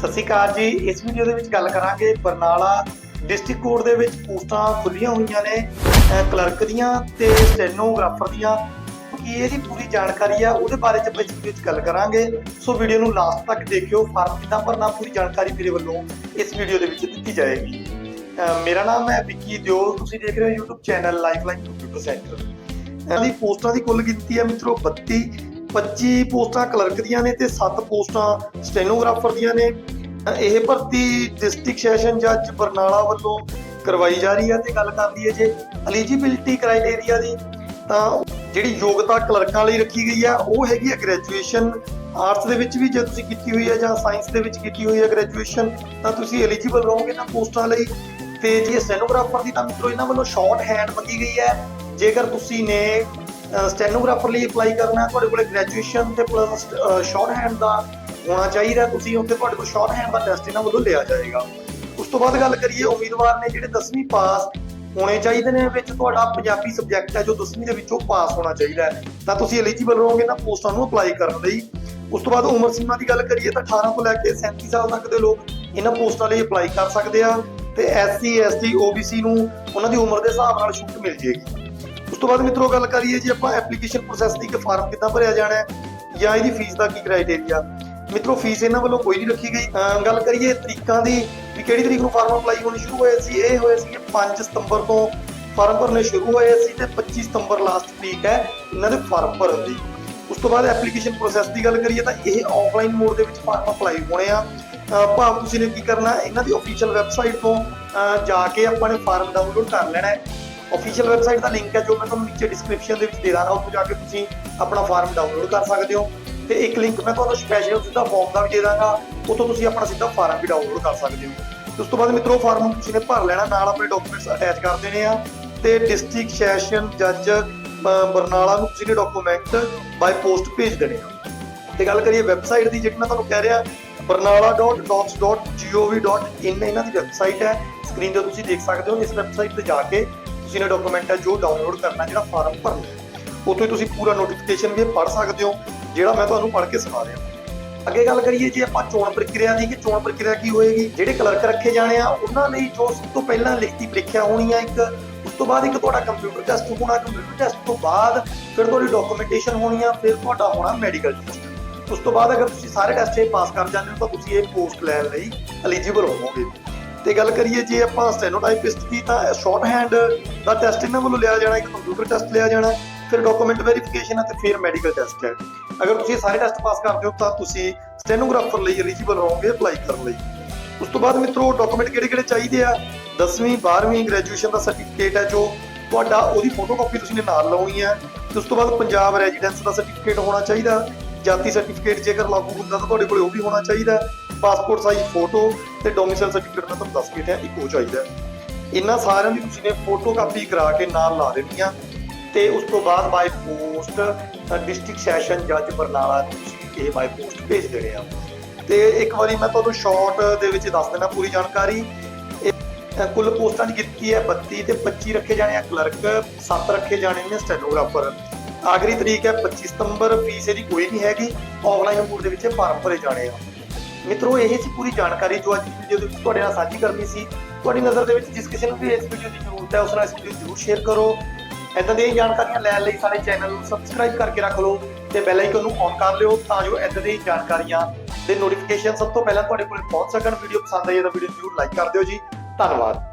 ਸਤਿ ਸ਼੍ਰੀ ਅਕਾਲ ਜੀ। ਇਸ ਵੀਡੀਓ ਦੇ ਵਿੱਚ ਗੱਲ ਕਰਾਂਗੇ ਬਰਨਾਲਾ ਡਿਸਟ੍ਰਿਕਟ ਕੋਰਟ ਦੇ ਵਿੱਚ ਪੋਸਟਾਂ ਖੁੱਲੀਆਂ ਹੋਈਆਂ ਨੇ ਕਲਰਕ ਦੀਆਂ ਤੇ ਸਟੈਨੋਗ੍ਰਾਫਰ ਦੀਆਂ। ਕੀ ਇਹਦੀ ਪੂਰੀ ਜਾਣਕਾਰੀ ਆ, ਉਹਦੇ ਬਾਰੇ ਚ ਆਪਾਂ ਇਸ ਵੀਡੀਓ ਗੱਲ ਕਰਾਂਗੇ। ਸੋ ਵੀਡੀਓ ਨੂੰ ਲਾਸਟ ਤੱਕ ਦੇਖਿਓ, ਫਾਰਮ ਕਿੱਦਾਂ ਭਰਨਾ, ਪੂਰੀ ਜਾਣਕਾਰੀ ਮੇਰੇ ਵੱਲੋਂ ਇਸ ਵੀਡੀਓ ਦੇ ਵਿੱਚ ਦਿੱਤੀ ਜਾਏਗੀ। ਮੇਰਾ ਨਾਮ ਹੈ ਵਿੱਕੀ ਦਿਓਲ, ਤੁਸੀਂ ਦੇਖ ਰਹੇ ਹੋ YouTube channel Lifeline computer centre ਇਹਨਾਂ ਦੀ ਪੋਸਟਾਂ ਦੀ ਕੁੱਲ ਗਿਣਤੀ ਹੈ ਮਿੱਤਰੋ 32 25 ਪੋਸਟਾਂ ਕਲਰਕ ਦੀਆਂ ਨੇ ਤੇ 7 ਪੋਸਟਾਂ ਸਟੈਨੋਗ੍ਰਾਫਰ ਦੀਆਂ ਨੇ। ਅਹ ਇਹ ਭਰਤੀ ਡਿਸਟ੍ਰਿਕਟ ਸੈਸ਼ਨ ਜੱਜ ਬਰਨਾਲਾ ਵੱਲੋਂ ਕਰਵਾਈ ਜਾ ਰਹੀ ਹੈ ਤੇ ਗੱਲ ਕਰਦੀ ਹੈ ਜੇ ਐਲੀਜੀਬਿਲਟੀ ਕ੍ਰਾਈਟੇਰੀਆ ਦੀ, ਤਾਂ ਜਿਹੜੀ ਯੋਗਤਾ ਕਲਰਕਾਂ ਲਈ ਰੱਖੀ ਗਈ ਹੈ, ਉਹ ਹੈਗੀ ਹੈ ਗ੍ਰੈਜੂਏਸ਼ਨ। ਆਰਟਸ ਦੇ ਵਿੱਚ ਵੀ ਜੇ ਤੁਸੀਂ ਕੀਤੀ ਹੋਈ ਹੈ ਜਾਂ ਸਾਇੰਸ ਦੇ ਵਿੱਚ ਕੀਤੀ ਹੋਈ ਹੈ ਗ੍ਰੈਜੂਏਸ਼ਨ, ਤਾਂ ਤੁਸੀਂ ਐਲੀਜੀਬਲ ਰਹੋਗੇ ਨਾ ਪੋਸਟਾਂ ਲਈ। ਤੇ ਜੇ ਸਟੈਨੋਗ੍ਰਾਫਰ ਦੀ ਤਾਂ ਮਿੱਤਰੋ, ਇਹਨਾਂ ਵੱਲੋਂ ਸ਼ਾਰਟ ਹੈਂਡ ਮੰਗੀ ਗਈ ਹੈ। ਜੇਕਰ ਤੁਸੀਂ ਨੇ ਸਟੈਨੋਗ੍ਰਾਫਰ ਲਈ ਅਪਲਾਈ ਕਰਨਾ, ਤੁਹਾਡੇ ਕੋਲ ਗ੍ਰੈਜੂਏਸ਼ਨ ਤੇ ਪਲੱਸ ਸ਼ਾਰਟ ਹੈਂਡ ਦਾ ਹੋਣਾ ਚਾਹੀਦਾ, ਤੁਸੀਂ ਉੱਥੇ ਤੁਹਾਡੇ ਕੋਲ ਸ਼ਾਰਟ ਹੈਂਡ ਦਾ ਟੈਸਟ ਇਹਨਾਂ ਵੱਲੋਂ ਲਿਆ ਜਾਏਗਾ। ਉਸ ਤੋਂ ਬਾਅਦ ਗੱਲ ਕਰੀਏ, ਉਮੀਦਵਾਰ ਨੇ ਜਿਹੜੇ 10ਵੀਂ ਪਾਸ ਹੋਣੇ ਚਾਹੀਦੇ ਨੇ, ਵਿੱਚ ਤੁਹਾਡਾ ਪੰਜਾਬੀ ਸਬਜੈਕਟ ਹੈ ਜੋ 10ਵੀਂ ਦੇ ਵਿੱਚੋਂ ਪਾਸ ਹੋਣਾ ਚਾਹੀਦਾ ਹੈ। ਤਾਂ ਤੁਸੀਂ ਐਲੀਜੀਬਲ ਰਹੋਗੇ ਨਾ ਪੋਸਟਾਂ ਨੂੰ ਅਪਲਾਈ ਕਰਨ ਲਈ। ਉਸ ਤੋਂ ਬਾਅਦ ਉਮਰ ਸੀਮਾ ਦੀ ਗੱਲ ਕਰੀਏ ਤਾਂ 18 ਤੋਂ ਲੈ ਕੇ 37 ਸਾਲ ਤੱਕ ਦੇ ਲੋਕ ਇਹਨਾਂ ਪੋਸਟਾਂ ਲਈ ਅਪਲਾਈ ਕਰ ਸਕਦੇ ਆ ਤੇ ਐਸਸੀ ਐਸਟੀ ਓਬੀਸੀ ਨੂੰ ਉਹਨਾਂ ਦੀ ਉਮਰ ਦੇ ਹਿਸਾਬ ਨਾਲ ਛੂਟ ਮਿਲ ਜੇਗੀ ਉਸ ਤੋਂ ਬਾਅਦ ਮਿੱਤਰੋ ਗੱਲ ਕਰੀਏ ਜੀ ਆਪਾਂ ਐਪਲੀਕੇਸ਼ਨ ਪ੍ਰੋਸੈਸ ਦੀ ਕਿ ਫਾਰਮ ਕਿੱਦਾਂ ਭਰਿਆ ਜਾਣਾ ਹੈ ਜਾਂ ਇਹਦੀ ਫੀਸ ਦਾ ਕੀ ਕ੍ਰਾਈਟੇਰੀਆ ਮਿੱਤਰੋ ਫੀਸ ਇਹਨਾਂ ਵੱਲੋਂ ਕੋਈ ਨਹੀਂ ਰੱਖੀ ਗਈ। ਗੱਲ ਕਰੀਏ ਤਰੀਕਾਂ ਦੀ ਵੀ ਕਿਹੜੀ ਤਰੀਕ ਨੂੰ ਫਾਰਮ ਅਪਲਾਈ ਹੋਣੇ ਸ਼ੁਰੂ ਹੋਏ ਸੀ, ਇਹ ਹੋਏ ਸੀ 5 ਸਤੰਬਰ ਤੋਂ ਫਾਰਮ ਭਰਨੇ ਸ਼ੁਰੂ ਹੋਏ ਸੀ ਤੇ 25 ਸਤੰਬਰ ਲਾਸਟ ਤਰੀਕ ਹੈ ਇਹਨਾਂ ਦੇ ਫਾਰਮ ਭਰਨ ਦੀ। ਉਸ ਤੋਂ ਬਾਅਦ ਐਪਲੀਕੇਸ਼ਨ ਪ੍ਰੋਸੈਸ ਦੀ ਗੱਲ ਕਰੀਏ ਤਾਂ ਇਹ ਆਫਲਾਈਨ ਮੋਡ ਦੇ ਵਿੱਚ ਫਾਰਮ ਅਪਲਾਈ ਹੋਣੇ ਆ। ਭਾਵ ਤੁਸੀਂ ਨੇ ਕੀ ਕਰਨਾ, ਇਹਨਾਂ ਦੀ ਅਫੀਸ਼ੀਅਲ ਵੈਬਸਾਈਟ ਤੋਂ ਜਾ ਕੇ ਆਪਾਂ ਨੇ ਫਾਰਮ ਡਾਊਨਲੋਡ ਕਰ ਲੈਣਾ ਹੈ। ਅਫੀਸ਼ੀਅਲ ਵੈਬਸਾਈਟ ਦਾ ਲਿੰਕ ਹੈ ਜੋ ਮੈਂ ਤੁਹਾਨੂੰ ਨੀਚੇ ਡਿਸਕ੍ਰਿਪਸ਼ਨ ਦੇ ਵਿੱਚ ਦੇ ਦਾਂਗਾ, ਉੱਥੇ ਜਾ ਕੇ ਤੁਸੀਂ ਆਪਣਾ ਫਾਰਮ ਡਾਊਨਲੋਡ ਕਰ ਸਕਦੇ ਹੋ। ਤੇ ਇੱਕ ਲਿੰਕ ਮੈਂ ਤੁਹਾਨੂੰ ਸਪੈਸ਼ਲ ਸਿੱਧਾ ਫਾਰਮ ਦਾ ਵੀ ਦੇ ਦਾਂਗਾ, ਉੱਥੋਂ ਤੁਸੀਂ ਆਪਣਾ ਸਿੱਧਾ ਫਾਰਮ ਵੀ ਡਾਊਨਲੋਡ ਕਰ ਸਕਦੇ ਹੋ। ਉਸ ਤੋਂ ਬਾਅਦ ਮਿੱਤਰੋ ਫਾਰਮ ਤੁਸੀਂ ਨੇ ਭਰ ਲੈਣਾ, ਨਾਲ ਆਪਣੇ ਡਾਕੂਮੈਂਟਸ ਅਟੈਚ ਕਰ ਦੇਣੇ ਆ। ਤੇ ਡਿਸਟ੍ਰਿਕਟ ਸੈਸ਼ਨ ਜੱਜ ਬਰਨਾਲਾ ਨੂੰ ਤੁਸੀਂ ਨੇ ਡਾਕੂਮੈਂਟ ਬਾਈ ਪੋਸਟ ਭੇਜ ਦੇਣੇ ਆ। ਤੇ ਗੱਲ ਕਰੀਏ ਵੈਬਸਾਈਟ ਦੀ, ਜਿਹੜੀ ਮੈਂ ਤੁਹਾਨੂੰ ਕਹਿ ਰਿਹਾ barnala.docs.gov.in ਇਹਨਾਂ ਦੀ ਵੈਬਸਾਈਟ ਹੈ। ਸਕਰੀਨ ਤੇ ਤੁਸੀਂ ਦੇਖ ਸਕਦੇ ਹੋ, ਇਸ ਵੈਬਸਾਈਟ ਤੇ ਜਾ ਕੇ ਤੁਸੀਂ ਨੇ ਡਾਕੂਮੈਂਟ ਹੈ ਜੋ ਡਾਊਨਲੋਡ ਕਰਨਾ ਜਿਹੜਾ ਫਾਰਮ ਭਰਨਾ ਹੈ, ਉੱਥੋਂ ਹੀ ਤੁਸੀਂ ਪੂਰਾ ਨੋਟੀਫਿਕੇਸ਼ਨ ਵੀ ਪੜ੍ਹ ਸਕਦੇ ਹੋ, ਜਿਹੜਾ ਮੈਂ ਤੁਹਾਨੂੰ ਪੜ੍ਹ ਕੇ ਸੁਣਾ ਰਿਹਾ। ਅੱਗੇ ਗੱਲ ਕਰੀਏ ਜੇ ਆਪਾਂ ਚੋਣ ਪ੍ਰਕਿਰਿਆ ਦੀ, ਕਿ ਚੋਣ ਪ੍ਰਕਿਰਿਆ ਕੀ ਹੋਏਗੀ, ਜਿਹੜੇ ਕਲਰਕ ਰੱਖੇ ਜਾਣੇ ਆ, ਉਹਨਾਂ ਲਈ ਜੋ ਸਭ ਤੋਂ ਪਹਿਲਾਂ ਲਿਖਤੀ ਪ੍ਰੀਖਿਆ ਹੋਣੀ ਆ ਇੱਕ, ਉਸ ਤੋਂ ਬਾਅਦ ਇੱਕ ਤੁਹਾਡਾ ਕੰਪਿਊਟਰ ਟੈਸਟ ਹੋਣਾ ਕੰਪਿਊਟਰ ਟੈਸਟ ਤੋਂ ਬਾਅਦ ਫਿਰ ਤੁਹਾਡੀ ਡਾਕੂਮੈਂਟੇਸ਼ਨ ਹੋਣੀ ਆ, ਫਿਰ ਤੁਹਾਡਾ ਹੋਣਾ ਮੈਡੀਕਲ ਟੈਸਟ ਉਸ ਤੋਂ ਬਾਅਦ ਅਗਰ ਤੁਸੀਂ ਸਾਰੇ ਟੈਸਟ ਇਹ ਪਾਸ ਕਰ ਜਾਂਦੇ ਹੋ, ਤਾਂ ਤੁਸੀਂ ਇਹ ਪੋਸਟ ਲੈਣ ਲਈ ਐਲੀਜੀਬਲ ਹੋਵੋਗੇ। ਤੇ ਗੱਲ ਕਰੀਏ ਜੇ ਆਪਾਂ ਸਟੈਨੋਟਾਈਪਿਸਟ ਦੀ ਤਾਂ ਸ਼ਾਰਟ ਹੈਂਡ ਦਾ ਟੈਸਟ ਇਹਨਾਂ ਵੱਲੋਂ ਲਿਆ ਜਾਣਾ, ਇੱਕ ਕੰਪਿਊਟਰ ਟੈਸਟ ਲਿਆ ਜਾਣਾ, ਫਿਰ ਡਾਕੂਮੈਂਟ ਵੈਰੀਫਿਕੇਸ਼ਨ ਹੈ ਤੇ ਫਿਰ ਮੈਡੀਕਲ ਟੈਸਟ ਹੈ। ਅਗਰ ਤੁਸੀਂ ਸਾਰੇ ਟੈਸਟ ਪਾਸ ਕਰਦੇ ਹੋ ਤਾਂ ਤੁਸੀਂ ਸਟੈਨੋਗ੍ਰਾਫਰ ਲਈ ਐਲੀਜੀਬਲ ਰਹੋਗੇ ਅਪਲਾਈ ਕਰਨ ਲਈ। ਉਸ ਤੋਂ ਬਾਅਦ ਮਿੱਤਰੋ ਡਾਕੂਮੈਂਟ ਕਿਹੜੇ ਕਿਹੜੇ ਚਾਹੀਦੇ ਆ? 10ਵੀਂ 12ਵੀਂ ਗ੍ਰੈਜੂਏਸ਼ਨ ਦਾ ਸਰਟੀਫਿਕੇਟ ਹੈ ਜੋ ਤੁਹਾਡਾ ਉਹਦੀ ਫੋਟੋਕਾਪੀ ਤੁਸੀਂ ਨੇ ਨਾਲ ਲਾਉਣੀ ਹੈ। ਤੇ ਉਸ ਤੋਂ ਬਾਅਦ ਪੰਜਾਬ ਰੈਜ਼ੀਡੈਂਸ ਦਾ ਸਰਟੀਫਿਕੇਟ ਹੋਣਾ ਚਾਹੀਦਾ। ਜਾਤੀ ਸਰਟੀਫਿਕੇਟ ਜੇਕਰ ਲਾਗੂ ਹੁੰਦਾ ਤਾਂ ਤੁਹਾਡੇ ਕੋਲ ਉਹ ਵੀ ਹੋਣਾ ਚਾਹੀਦਾ। ਪਾਸਪੋਰਟ ਸਾਈਜ਼ ਫੋਟੋ ਤੇ ਡੋਮਿਸਾਈਲ ਸਰਟੀਫਿਕੇਟ ਮੈਂ ਤੁਹਾਨੂੰ ਦੱਸ ਕੇ ਹਟਿਆ, ਇੱਕ ਹੋ ਚਾਹੀਦਾ ਇਹਨਾਂ ਸਾਰਿਆਂ ਦੀ ਤੁਸੀਂ ਨੇ ਫੋਟੋ ਕਾਪੀ ਕਰਾ ਕੇ ਨਾਲ ਲਾ ਦੇਣੀ ਆ ਤੇ ਉਸ ਤੋਂ ਬਾਅਦ ਬਾਈ ਪੋਸਟ ਡਿਸਟ੍ਰਿਕਟ ਸੈਸ਼ਨ ਜੱਜ ਬਰਨਾਲਾ ਤੁਸੀਂ ਇਹ ਬਾਈ ਪੋਸਟ ਭੇਜ ਦੇਣੇ ਆ। ਤੇ ਇੱਕ ਵਾਰੀ ਮੈਂ ਤੁਹਾਨੂੰ ਸ਼ਾਰਟ ਦੇ ਵਿੱਚ ਦੱਸ ਦੇਣਾ ਪੂਰੀ ਜਾਣਕਾਰੀ। ਇਹ ਕੁੱਲ ਪੋਸਟਾਂ ਦੀ ਗਿਣਤੀ ਹੈ 32 ਤੇ 25 ਰੱਖੇ ਜਾਣੇ ਆ ਕਲਰਕ 7 ਰੱਖੇ ਜਾਣੇ ਨੇ ਸਟੈਨੋਗ੍ਰਾਫਰ ਆਖਰੀ ਤਰੀਕ ਹੈ 25 ਸਤੰਬਰ, ਫੀਸ ਇਹਦੀ ਕੋਈ ਨਹੀਂ ਹੈਗੀ ਆਨਲਾਈਨ ਮੋਡ ਦੇ ਵਿੱਚ ਇਹ ਫਾਰਮ ਭਰੇ ਜਾਣੇ ਆ। ਮਿੱਤਰੋ, ਇਹ ਸੀ ਪੂਰੀ ਜਾਣਕਾਰੀ ਜੋ ਅੱਜ ਦੀ ਵੀਡੀਓ ਦੇ ਵਿੱਚ ਤੁਹਾਡੇ ਨਾਲ ਸਾਂਝੀ ਕਰਨੀ ਸੀ। ਤੁਹਾਡੀ ਨਜ਼ਰ ਦੇ ਵਿੱਚ ਜਿਸ ਕਿਸੇ ਨੂੰ ਵੀ ਇਸ ਵੀਡੀਓ ਦੀ ਜ਼ਰੂਰਤ ਹੈ, ਉਸ ਨਾਲ ਇਸ ਵੀਡੀਓ ਜ਼ਰੂਰ ਸ਼ੇਅਰ ਕਰੋ। ਇਦਾਂ ਦੀਆਂ ਜਾਣਕਾਰੀਆਂ ਲੈਣ ਲਈ ਸਾਡੇ ਚੈਨਲ ਨੂੰ ਸਬਸਕ੍ਰਾਈਬ ਕਰਕੇ ਰੱਖ ਲਓ ਤੇ ਬੈਲ ਆਈਕਨ ਨੂੰ ਔਨ ਕਰ ਲਿਓ ਤਾਂ ਜੋ ਇਦਾਂ ਦੀਆਂ ਜਾਣਕਾਰੀਆਂ ਦੇ ਨੋਟੀਫਿਕੇਸ਼ਨ ਸਭ ਤੋਂ ਪਹਿਲਾਂ ਤੁਹਾਡੇ ਕੋਲ ਪਹੁੰਚ ਸਕਣ। ਵੀਡੀਓ ਪਸੰਦ ਆਈ ਤਾਂ ਵੀਡੀਓ ਜ਼ਰੂਰ ਲਾਈਕ ਕਰ ਦਿਓ ਜੀ। ਧੰਨਵਾਦ।